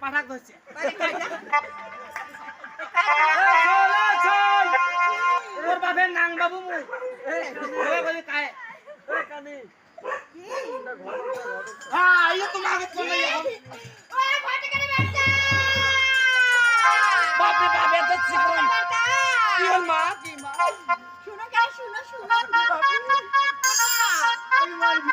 পাঠাক ধরছে ওর বাপের নাং বাবু মুই বলি কায় কানি হ্যাঁ ইয়ে তোমাকে চলে বাপে বাপে তো চিকন কি হল মা কি মা শুনো কেন শুনো শুনো। আমি মারবি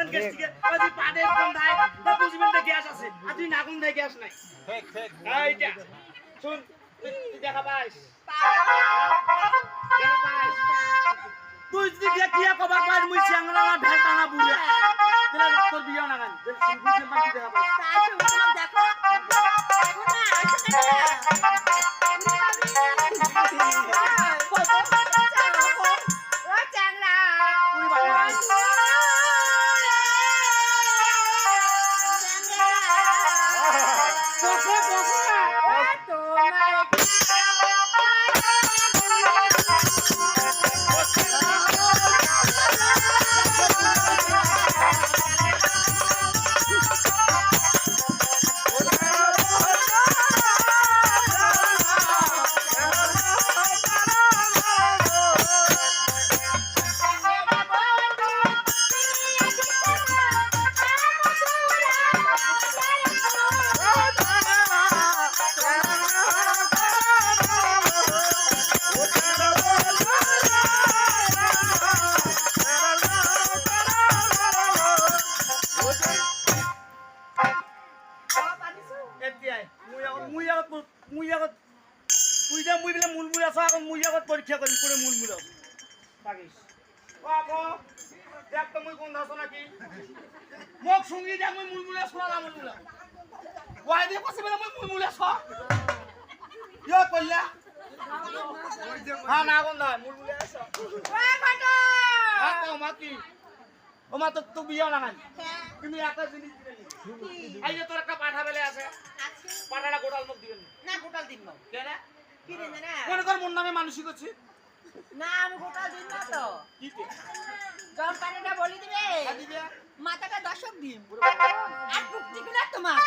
ওই তুই পাদের গন্ধায় তা বুঝবেন তো গ্যাস আছে। আর তুই না গন্ধায় গ্যাস নাই। এইটা শুন তুই তুই দেখা পাইস। দেখা পাইস। তুই যদি কিয়া কবার পাইস মুই চ্যাংরা না ভেলটা না বুড়ে তোর বিয়ে না গান দেখা পাইস। পৰীক্ষা কৰিম কোনে আছ থাকিস আকৌ দেখ তো মুই কোন আছ নাকি? মোক শুঙি দে মুই মূলমূল আছ না মূলমূল। ওয়াই দে কৈছে বোলে মুই মূলমূল আছ কিয় কইলা? হ্যাঁ না কোন মূলমূল আছ হ্যাঁ তো মা কি? ও মা তো তো বিয়া না নাই। তুমি একটা জিনিস দিলে এই যে তোর একটা পাঠা বেলে আছে। পাঠাটা গোটাল মুখ দিবেন না। গোটাল দিন না। কেন কি দিন না মনে কর মোর নামে মানসিক আছে। না আমি গোটাল দিন না তো। কি? গরম পানিটা বলি দিবে? হ্যাঁ মাথাটা দশক দিন আর পুষ্টি গুলো তোমার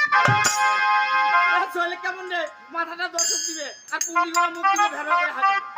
চলে কেমন রে? মাথাটা দর্শক দিবে। আর পুঙ্গি মুখ দিবে ভেড়া করে হাঁটে